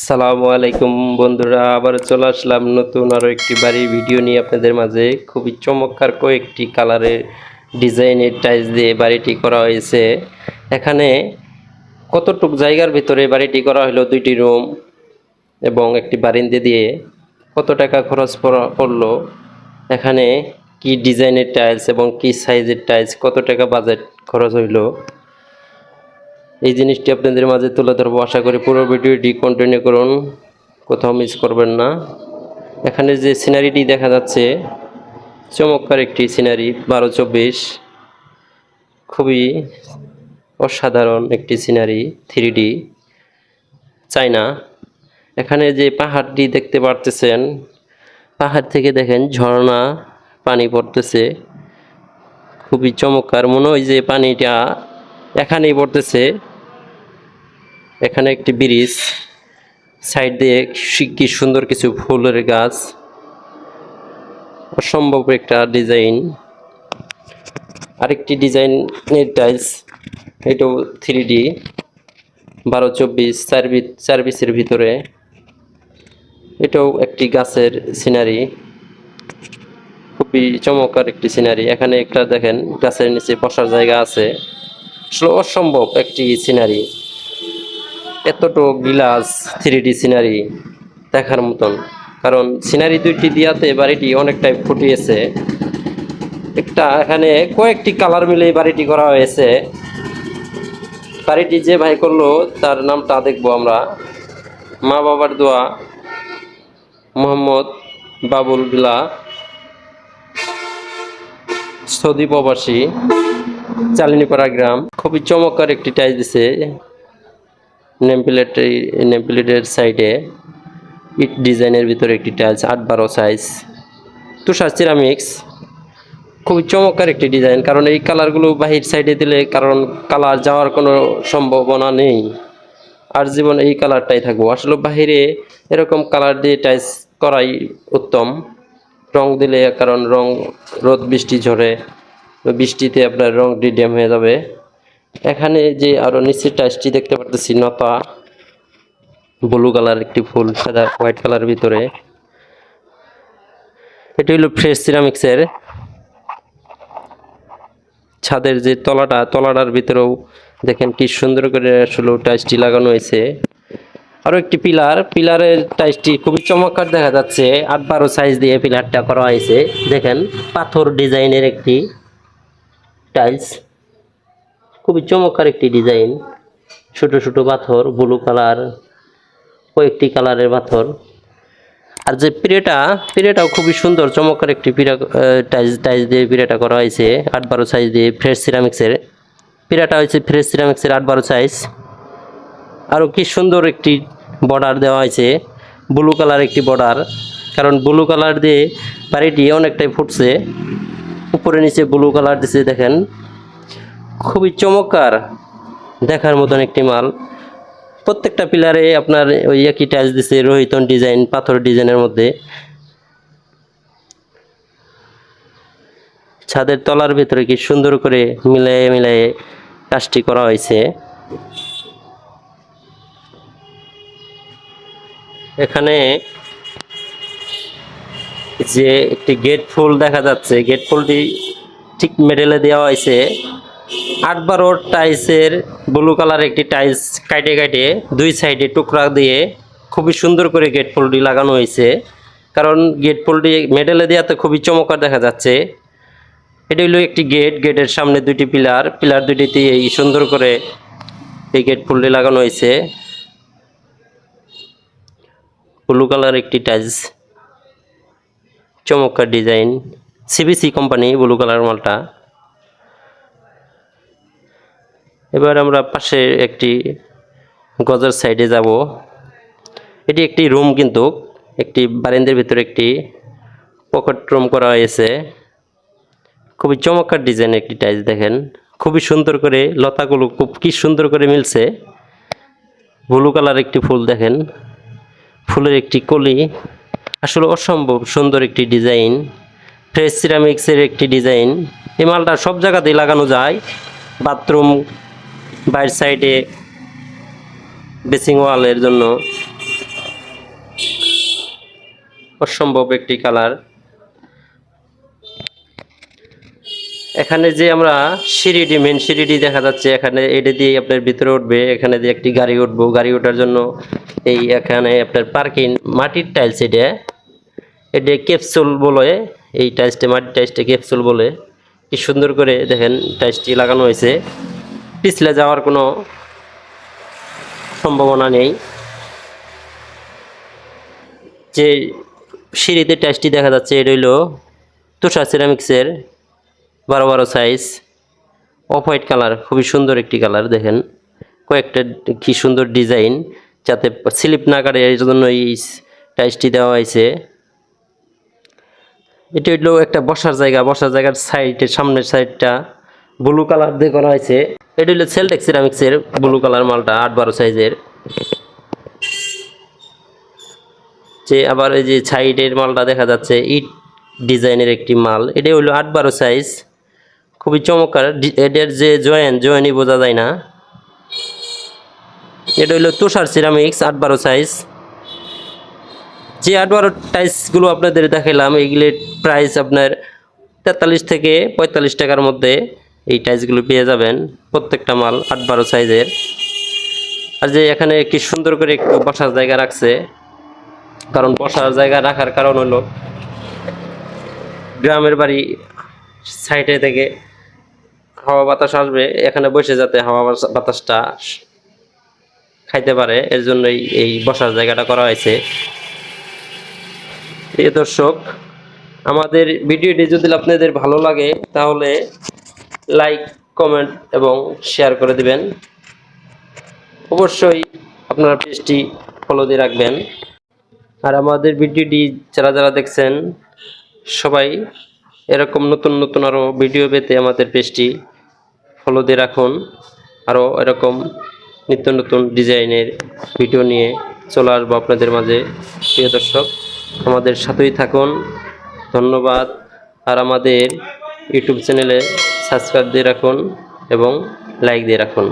আসসালামু আলাইকুম বন্ধুরা, আবার চলে আসলাম নতুন আরও একটি বাড়ির ভিডিও নিয়ে আপনাদের মাঝে। খুবই চমৎকার কয়েকটি কালারের ডিজাইনের টাইলস দিয়ে বাড়িটি করা হয়েছে। এখানে কতটুক জায়গার ভিতরে বাড়িটি করা হলো? দুইটি রুম এবং একটি বারিন্দে দিয়ে কত টাকা খরচ পড়া- পড়ল? এখানে কি ডিজাইনের টাইলস এবং কি সাইজের টাইলস কত টাকা বাজেট খরচ হইল? এই জিনিসটি আপনাদের মাঝে তুলে ধরবো। আশা করি পুরো ভিডিওটি কন্টিনিউ করুন। কোথাও মিস করবেন না। এখানে যে সিনারিটি দেখা যাচ্ছে, চমৎকার একটি সিনারি বারো চব্বিশ। খুবই অসাধারণ একটি সিনারি থ্রি ডি চাইনা এখানে যে পাহাড়টি দেখতে পারতেছেন, পাহাড় থেকে দেখেন ঝর্ণা, পানি পড়তেছে। খুবই চমৎকার। মনে হয় যে পানিটা এখানেই পড়তেছে। এখানে একটি ব্রিজ, সাইড দিয়ে কি- সুন্দর কিছু ফুলের গাছ, অসম্ভব একটা ডিজাইন। আরেকটি ডিজাইনের টাইলস, এটাও থ্রি ডি বারো চব্বিশ সার্ভিস সার্ভিসের ভিতরে। এটাও একটি গাছের সিনারি, খুবই চমৎকার একটি সিনারি। এখানে একটা দেখেন, গাছের নিচে বসার জায়গা আছে। আসলে অসম্ভব একটি সিনারি। এতটুক গিলাস থ্রি সিনারি দেখার মতন। কারণ সিনারি দুইটি দিয়াতে বাড়িটি অনেকটাই ফুটিয়েছে। একটা এখানে কয়েকটি কালার মিলে বাড়িটি করা হয়েছে। বাড়িটি যে ভাই করল, তার নামটা দেখব আমরা। মা বাবার দোয়া, মোহাম্মদ বাবুল বিলা, সৌদি প্রবাসী, চালিনীপাড়া গ্রাম। খুবই চমৎকার একটি টাইজ দিছে। নেম প্লেট নেম প্লেটের সাইডে ইট ডিজাইনের ভিতরে একটি টাইলস আট বারো সাইজ তুষার সিরামিক্স খুবই চমৎকার একটি ডিজাইন কারণ এই কালারগুলো বাহির সাইডে দিলে কারণ কালার যাওয়ার কোনো সম্ভাবনা নেই। আর জীবন এই কালারটাই থাকব। আসলে বাহিরে এরকম কালার দিয়ে টাইলস করাই উত্তম। রং দিলে কারণ রং, রোদ, বৃষ্টি ঝরে, বৃষ্টিতে আপনার রংটি ড্যাম হয়ে যাবে। এখানে যে আরও নিচের টাইসটি দেখতে পারতেছি, নতা। ব্লু কালার একটি ফুল, সাদা, হোয়াইট কালার ভিতরে। এটি হলো ফ্রেশ সিরামিক্সের। ছাদের যে তলাটা, তলাটার ভিতরেও দেখেন কি সুন্দর করে আসলে টাইসটি লাগানো হয়েছে। আরও একটি পিলার, পিলারের টাইসটি খুবই চমৎকার দেখা যাচ্ছে। আট বারো সাইজ দিয়ে পিলারটা করা হয়েছে। দেখেন, পাথর ডিজাইনের একটি টাইলস। খুবই চমৎকার একটি ডিজাইন। ছোট ছোট পাথর ব্লু কালার কয়েকটি কালারের পাথর। আর যে পিড়েটা, পিড়েটাও খুবই সুন্দর, চমৎকার একটি পিড়া টাইলস টাইলস দিয়ে পিড়াটা করা হয়েছে, আট বারো সাইজ দিয়ে ফ্রেশ সিরামিক্সের পিড়াটা হয়েছে ফ্রেশ সিরামিক্সের আট বারো সাইজ আরও কি সুন্দর একটি বর্ডার দেওয়া হয়েছে ব্লু কালার একটি বর্ডার কারণ ব্লু কালার দিয়ে বাড়িটি অনেকটাই ফুটছে। উপরে নিচে ব্লু কালার দিছে, দেখেন। খুবই চমৎকার দেখার মতন একটি মাল। প্রত্যেকটা পিলারে আপনার ওই একই টাইলস দিছে, রোহিতন ডিজাইন, পাথর ডিজাইনের মধ্যে। ছাদের তলার ভিতরে কি সুন্দর করে মিলিয়ে মিলিয়ে কাজটি করা হয়েছে। এখানে যে একটি গেট ফুল দেখা যাচ্ছে গেট ফুলটি ঠিক মেডেলে দেওয়া হয়েছে। আট বারো টাইলসের ব্লু কালার একটি টাইলস কাটে কাটে দুই সাইডে টুকরা দিয়ে খুবই সুন্দর করে গেট ফুলটি লাগানো হয়েছে। কারণ গেট ফুলটি মেডেলে দেওয়াতে খুবই চমৎকার দেখা যাচ্ছে। এটি হলো একটি গেট গেটের সামনে দুটি পিলার পিলার দুটিতে এই সুন্দর করে এই গেট ফুলটি লাগানো হয়েছে। ব্লু কালার একটি টাইলস চমৎকার design CBC company blue colour মালটা। এবার আমরা পাশে একটি গজার সাইডে যাব। এটি একটি রুম কিন্তু, একটি বারান্দার ভিতরে একটি পকেট রুম করা হয়েছে। খুবই চমৎকার ডিজাইন একটি টাইলস দেখেন, খুবই সুন্দর করে লতাগুলো খুব, কি সুন্দর করে মিলছে। ব্লু কালার একটি ফুল দেখেন, ফুলের একটি কলি। আসলে অসম্ভব সুন্দর একটি ডিজাইন, ফ্রেশ সিরামিক্সের একটি ডিজাইন। এই মালটা সব জায়গাতেই লাগানো যায়, বাথরুম বাইর সাইডে বেসিং ওয়ালের জন্য অসম্ভব একটি কালার এখানে যে আমরা সিঁড়িটি মেন সিঁড়িটি দেখা যাচ্ছে, এখানে এটা দিয়ে আপনার ভিতরে উঠবে, এখানে দিয়ে একটি গাড়ি উঠবো। গাড়ি ওঠার জন্য এই এখানে আপনার পার্কিং মাটির টাইলস এটা। এটা ক্যাপসুল বলে, এই টাইলসটা মাটির টাইলসটা ক্যাপসুল বলে। কি সুন্দর করে দেখেন টাইলসটি লাগানো হয়েছে। পিছলে যাওয়ার কোনো সম্ভাবনা নেই। যে সিঁড়িতে টাইলসটি দেখা যাচ্ছে, এটা হইল তুষার সিরামিক্সের বারো বারো সাইজ অফ হোয়াইট কালার খুবই সুন্দর একটি কালার দেখেন। কয়েকটা কি সুন্দর ডিজাইন যাতে স্লিপ না কাটে, এই জন্য এই টাইলসটি দেওয়া হয়েছে। এটা হইল একটা বসার জায়গা, বসার জায়গার সাইডের সামনের সাইডটা ব্লু কালার দিয়ে করা হয়েছে। এটা হইল সেলটেক সিরামিক্সের ব্লু কালার মালটা, আট বারো সাইজের যে আবার এই যে সাইডের মালটা দেখা যাচ্ছে, ইট ডিজাইনের একটি মাল। এটা হইল আট বারো সাইজ খুবই চমৎকার। এটার যে জয়েন, জয়েনই বোঝা যায় না। এটা হইল তুষার সিরামিক্স আট বারো সাইজ যে আট বারো টাইসগুলো আপনাদের দেখালাম এইগুলির প্রাইস আপনার তেতাল্লিশ থেকে পঁয়তাল্লিশ টাকার মধ্যে। এই টাইলসগুলো পেয়ে যাবেন প্রত্যেকটা মাল আট বারো সাইজের। আর যে এখানে কি সুন্দর করে একটু বসার জায়গা রাখছে, কারণ বসার জায়গা রাখার কারণ হলো গ্রামের বাড়ি সাইডে থেকে হাওয়া বাতাস আসবে, এখানে বসে যাতে হাওয়া বাতাসটা খাইতে পারে, এর জন্যই এই বসার জায়গাটা করা হয়েছে। প্রিয় দর্শক, আমাদের ভিডিওটি যদি আপনাদের ভালো লাগে, তাহলে লাইক কমেন্ট এবং শেয়ার করে দিবেন। অবশ্যই আপনারা পেজটি ফলো দিয়ে রাখবেন। আর আমাদের ভিডিওটি যারা যারা দেখছেন, সবাই এরকম নতুন নতুন আরও ভিডিও পেতে আমাদের পেজটি ফলো দিয়ে রাখুন। আরও এরকম নিত্য নতুন ডিজাইনের ভিডিও নিয়ে চলে আসব আপনাদের মাঝে। প্রিয় দর্শক, আমাদের সাথেই থাকুন। ধন্যবাদ। আর আমাদের ইউটিউব চ্যানেলে সাবস্ক্রাইব দিয়ে রাখুন এবং লাইক দিয়ে রাখুন।